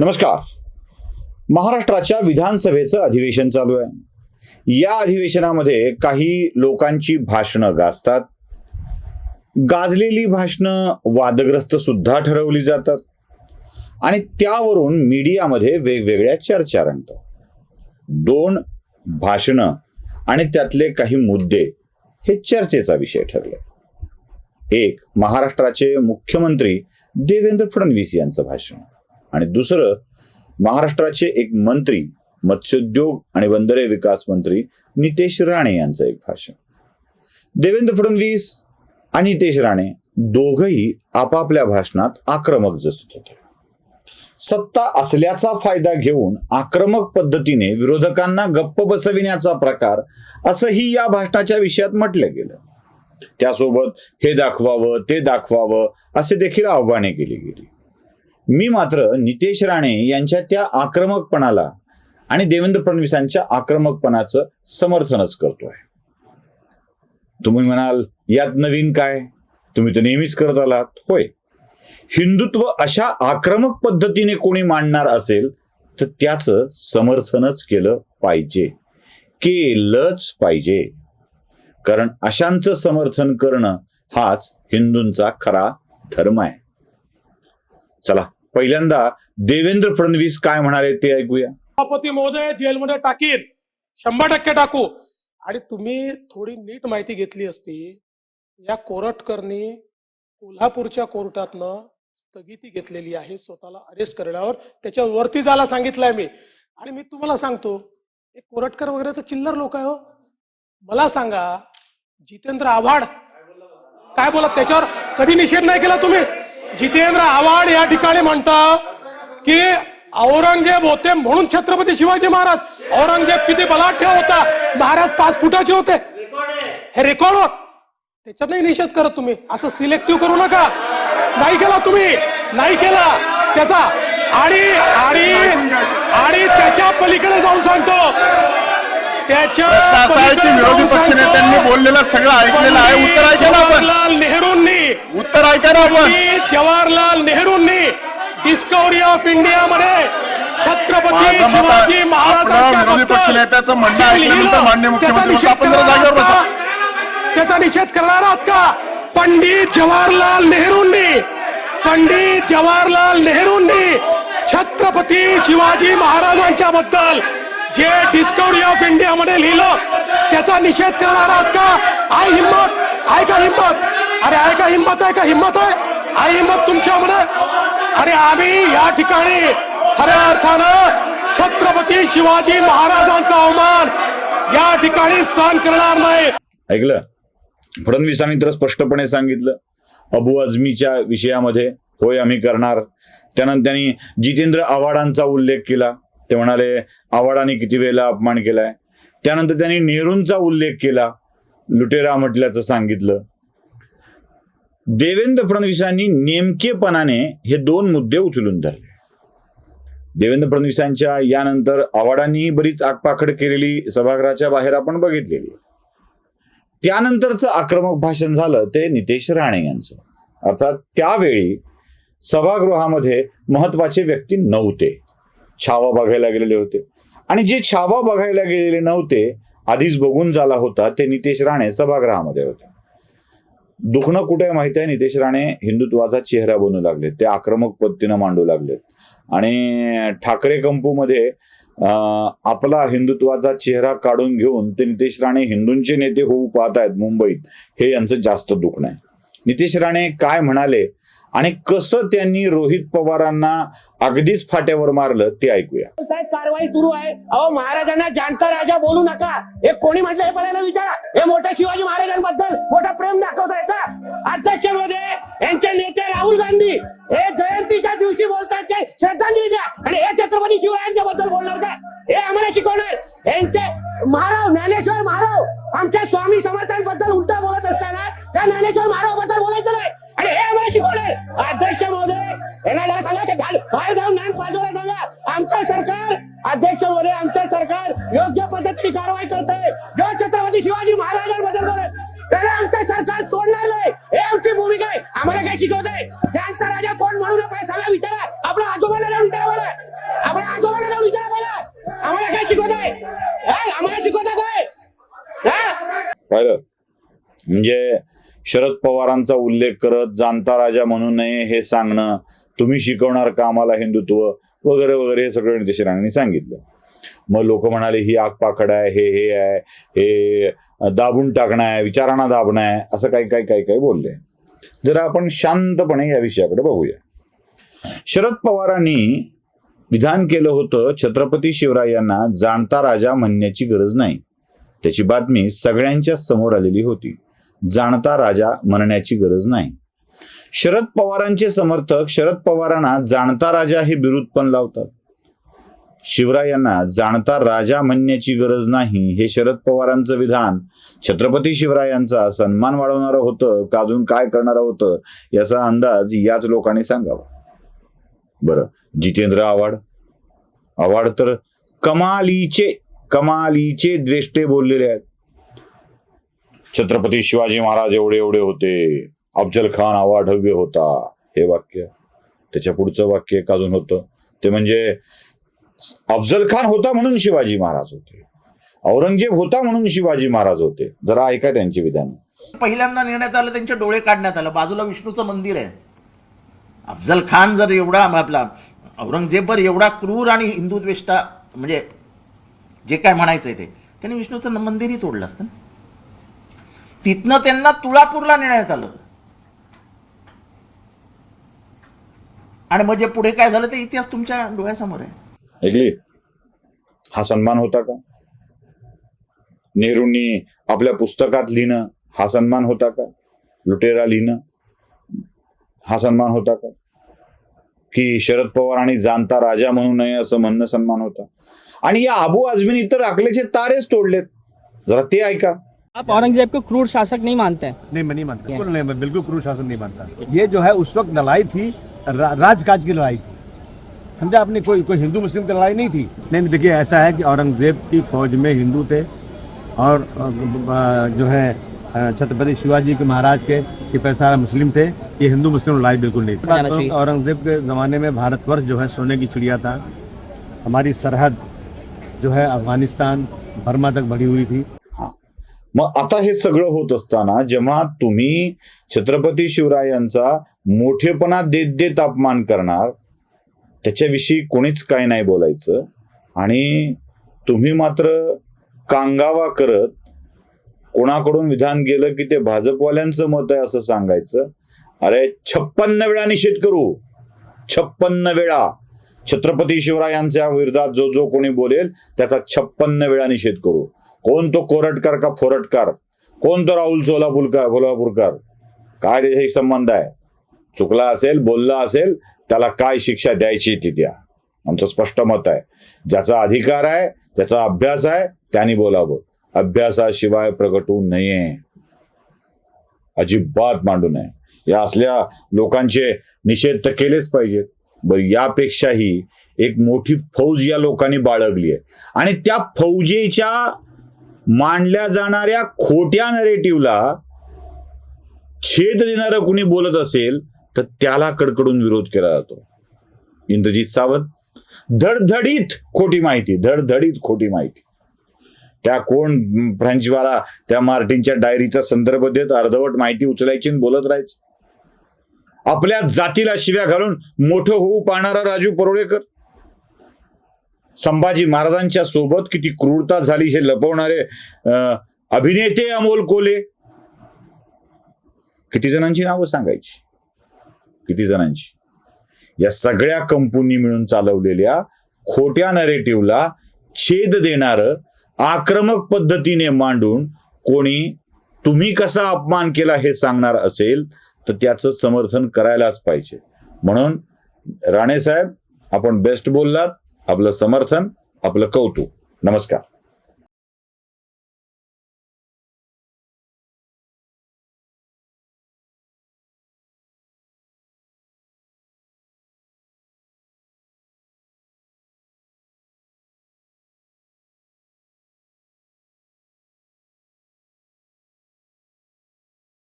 नमस्कार. महाराष्ट्राच्या विधानसभेचं अधिवेशन चालू आहे. या अधिवेशनामध्ये काही लोकांची भाषणं गाजतात. गाजलेली भाषणं वादग्रस्त सुद्धा ठरवली जातात. आणि त्यावरून मीडियामध्ये वेगवेगळ्या चर्चा रंगतात. दोन भाषणं आणि त्यातले काही मुद्दे हे चर्चेचा विषय ठरले. एक महाराष्ट्राचे मुख्यमंत्री देवेंद्र फडणवीस यांचं भाषण. आणि दुसरं महाराष्ट्राचे एक मंत्री मत्स्योद्योग आणि बंदरे विकास मंत्री नितेश राणे यांचं एक भाषण. देवेंद्र फडणवीस आणि नितेश राणे दोघही आपापल्या भाषणात आक्रमक जसत होते. सत्ता असल्याचा फायदा घेऊन आक्रमक पद्धतीने विरोधकांना गप्प बसविण्याचा प्रकार असंही या भाषणाच्या विषयात म्हटलं गेलं. त्यासोबत हे दाखवावं ते दाखवावं असे देखील आव्हाने केली गेली. मी मात्र नितेश राणे यांच्या त्या आक्रमकपणाला आणि देवेंद्र फडणवीसांच्या आक्रमकपणाचं समर्थनच करतोय. तुम्ही म्हणाल यात नवीन काय? तुम्ही तर नेहमीच करत आलात. होय. हिंदुत्व अशा आक्रमक पद्धतीने कोणी मांडणार असेल तर त्याचं समर्थनच केलं पाहिजे. केलंच पाहिजे. कारण अशांचं समर्थन करणं हाच हिंदूंचा खरा धर्म आहे. चला पहिल्यांदा देवेंद्र फडणवीस काय म्हणाले ते ऐकूया. सभापती महोदय जेलमध्ये टाकीन. शंभर टक्के टाकू. आणि तुम्ही थोडी नीट माहिती घेतली असती या कोरटकरनी कोल्हापूरच्या कोर्टातनं स्थगिती घेतलेली आहे स्वतःला अरेस्ट करण्यावर. त्याच्या वरती जायला सांगितलंय मी. आणि मी तुम्हाला सांगतो हे कोरटकर वगैरे तर चिल्लर लोक आहे हो. मला सांगा जितेंद्र आव्हाड काय बोला त्याच्यावर कधी निषेध नाही केला तुम्ही? जितेंद्र आव्हाड या ठिकाणी म्हणता की औरंगजेब होते म्हणून छत्रपती शिवाजी महाराज. औरंगजेब किती बलाढ्य होता. महाराज पाच फुटाचे होते. हे रेकॉर्ड होत त्याच्यातही निषेध करत तुम्ही. असं सिलेक्टिव्ह करू नका. नाही केला तुम्ही. नाही केला. त्याचा आणि आणि आणि त्याच्या पलीकडे जाऊन सांगतो. त्याच्या विरोधी जाऊन पक्ष सांगतो, नेत्यांनी बोललेलं सगळं ऐकलेलं आहे. उत्तर ऐका ना आपण. नेहरूंनी. उत्तर ऐका ना आपण. जवाहरलाल नेहरूंनी डिस्कवरी ऑफ इंडिया मध्ये छत्रपती शिवाजी महाराजांच्या त्याचा निषेध करणार. आहात का? त्याचा निषेध करणार आहात का? पंडित जवाहरलाल नेहरूंनी पंडित जवाहरलाल नेहरूंनी छत्रपती शिवाजी महाराजांच्या बद्दल जे डिस्कवरी ऑफ इंडिया मध्ये लिहिलं त्याचा निषेध करणार आहात का? आहे हिंमत आहे का हिंमत? अरे आहे का हिंमत आहे का? हिंमत आहे? आहे मग तुमच्यामुळे अरे आम्ही या ठिकाणी खऱ्या अर्थानं छत्रपती शिवाजी महाराजांचा अवमान या ठिकाणी सहन करणार नाही. ऐकलं? फडणवीसांनी तर स्पष्टपणे सांगितलं अबू अजमीच्या विषयामध्ये होय आम्ही करणार. त्यानंतर त्यांनी जितेंद्र आव्हाडांचा उल्लेख केला. ते म्हणाले आव्हाडांनी किती वेळेला अपमान केलाय? त्यानंतर त्यांनी नेहरूंचा उल्लेख केला. लुटेरा म्हटल्याचं सांगितलं. देवेंद्र फडणवीसांनी नेमकेपणाने हे दोन मुद्दे उचलून धरले. देवेंद्र फडणवीसांच्या यानंतर आव्हाडांनीही बरीच आगपाखड केलेली सभागृहाच्या बाहेर आपण बघितलेली. त्यानंतरचं आक्रमक भाषण झालं ते नितेश राणे यांचं. अर्थात त्यावेळी सभागृहामध्ये महत्त्वाचे व्यक्ती नव्हते. छावा बघायला गेलेले होते. आणि जे छावा बघायला गेलेले नव्हते आधीच बघून झाला होता ते नितेश राणे सभागृहामध्ये होते. दुखणं कुठे माहिती आहे? नितेश राणे हिंदुत्वाचा चेहरा बनू लागले. ते आक्रमक पद्धतीनं मांडू लागलेत आणि ठाकरे कंपूमध्ये आपला हिंदुत्वाचा चेहरा काढून घेऊन ते नितेश राणे हिंदूंचे नेते होऊ पाहत आहेत मुंबईत हे यांचं जास्त दुखणं आहे. नितेश राणे काय म्हणाले? आणि कसं त्यांनी रोहित पवारांना अगदीच फाट्यावर मारलं ते ऐकूया. साहेब कारवाई सुरू आहे. अहो महाराजांना जाणता राजा बोलू नका. हे कोणी म्हटलं हे पहिल्यांदा विचारा. हे मोठ्या शिवाजी महाराजांबद्दल मोठा प्रेम दाखवताय का? अध्यक्षमध्ये यांचे नेते राहुल गांधी हे जयंतीच्या दिवशी बोलतात ते श्रद्धांजली द्या. आणि हे छत्रपती शिवरायांच्या बद्दल बोलणार का? हे आम्हाला शिकवणार. यांचे महाराव ज्ञानेश्वर शरद पवारांचा उल्लेख करत जाणता राजा म्हणू नये हे सांगणं तुम्ही शिकवणार का आम्हाला हिंदुत्व? वगैरे वगैरे हे सगळं नितेश राणेंनी सांगितलं. मग लोक म्हणाले ही आगपाखड आहे हे हे आहे हे दाबून टाकणं आहे विचारांना दाबणं आहे असं काही काही काही काही बोलले. जरा आपण शांतपणे या विषयाकडे बघूया. शरद पवारांनी विधान केलं होतं छत्रपती शिवरायांना जाणता राजा म्हणण्याची गरज नाही. त्याची बातमी सगळ्यांच्या समोर आलेली होती. जाणता राजा म्हणण्याची गरज नाही. शरद पवारांचे समर्थक शरद पवारांना जाणता राजा हे बिरुद पण लावतात. शिवरायांना जाणता राजा म्हणण्याची गरज नाही हे शरद पवारांचं विधान. छत्रपती शिवरायांचा सन्मान वाढवणारं होतं का अजून काय करणारं होतं याचा अंदाज याच लोकांनी सांगावा. बरं जितेंद्र आव्हाड. आव्हाड तर कमालीचे कमालीचे द्वेष्टे बोललेले आहेत. छत्रपती शिवाजी महाराज एवढे एवढे होते. अफजल खान अवाढव्य होता. हे वाक्य त्याच्या पुढचं वाक्य एक अजून होतं. ते म्हणजे अफजल खान होता म्हणून शिवाजी महाराज होते. औरंगजेब होता म्हणून शिवाजी महाराज होते. जरा ऐका त्यांची विधान. पहिल्यांदा नेण्यात आलं त्यांचे डोळे काढण्यात आलं. बाजूला विष्णूचं मंदिर आहे. अफजल खान जर एवढा आपला औरंगजेबवर एवढा क्रूर आणि हिंदुद्वेष्टा म्हणजे जे काय म्हणायचंय ते त्यांनी विष्णूचं मंदिरही तोडलं असतं ना. तिथनं त्यांना तुळापूरला नेण्यात आलं. आणि म्हणजे पुढे काय झालं ते इतिहास तुमच्या डोळ्यासमोर आहे. ऐकली? हा सन्मान होता का? नेहरूंनी आपल्या पुस्तकात लिहिणं हा सन्मान होता का? लुटेरा लिहिणं हा सन्मान होता का? की शरद पवार आणि जाणता राजा म्हणू नये असं म्हणणं सन्मान होता. आणि या अबू आझमीने तर अकलेचे तारेच तोडलेत. जरा ते ऐका. आप औरंगज़ेब को क्रूर शासक नहीं मानते हैं? नहीं मैं नहीं मानता। बिल्कुल नहीं मैं बिल्कुल क्रूर शासन नहीं मानता। ये जो है उस वक्त लड़ाई थी रा, राजकाज की लड़ाई थी। समझा आपने कोई कोई हिंदू मुस्लिम की लड़ाई नहीं थी? नहीं देखिए ऐसा है कि औरंगज़ेब की फौज में हिंदू थे और जो है छत्रपति शिवाजी के महाराज के सिपाही सारा मुस्लिम थे। ये हिंदू मुस्लिम लड़ाई बिल्कुल नहीं थी। जाना औरंगज़ेब के ज़माने में भारतवर्ष जो है सोने की चिड़िया था। हमारी सरहद जो है अफ़गानिस्तान बर्मा तक बढ़ी हुई थी। मग आता हे सगळं होत असताना जेव्हा तुम्ही छत्रपती शिवरायांचा मोठेपणा देत देत अपमान करणार त्याच्याविषयी कोणीच काय नाही बोलायचं. आणि तुम्ही मात्र कांगावा करत कोणाकडून विधान गेलं की ते भाजपवाल्यांचं मत आहे असं सांगायचं? अरे छप्पन्न वेळा निषेध करू. छप्पन्न वेळा. छत्रपती शिवरायांच्या विरोधात जो जो कोणी बोलेल त्याचा छप्पन्न वेळा निषेध करू. कोण तो कोरटकर का फोरटकर? कोण तो राहुल सोलापूरकर कोल्हापूरकर काय त्याच्याशी संबंध आहे? चुकला असेल बोलला असेल त्याला काय शिक्षा द्यायची ती द्या. आमचं स्पष्ट मत आहे. ज्याचा अधिकार आहे ज्याचा अभ्यास आहे त्यांनी बोलावं. अभ्यासाशिवाय प्रगटू नये. अजिबात मांडू नये. या असल्या लोकांचे निषेध तर केलेच पाहिजेत. बरं यापेक्षाही एक मोठी फौज या लोकांनी बाळगली आहे. आणि त्या फौजेच्या मांडल्या जाणाऱ्या खोट्या नरेटिव्हला छेद देणारं कुणी बोलत असेल तर त्याला कडकडून विरोध केला जातो. इंद्रजित सावंत धडधडीत खोटी माहिती धडधडीत खोटी माहिती. त्या कोण फ्रेंचवाला त्या मार्टिनच्या डायरीचा संदर्भ देत अर्धवट माहिती उचलायची आणि बोलत राहायचं? आपल्या जातीला शिव्या घालून मोठं होऊ पाहणारा राजू परोळेकर? संभाजी महाराजांच्या सोबत किती क्रूरता झाली हे लपवणारे अभिनेते अमोल कोले. किती जणांची नावं सांगायची? किती जणांची? या सगळ्या कंपनी मिळून चालवलेल्या खोट्या नरेटिव्हला छेद देणारं आक्रमक पद्धतीने मांडून कोणी तुम्ही कसा अपमान केला हे सांगणार असेल तर त्याचं समर्थन करायलाच पाहिजे. म्हणून राणे साहेब आपण बेस्ट बोललात. आपलं समर्थन आपलं कौतुक. नमस्कार.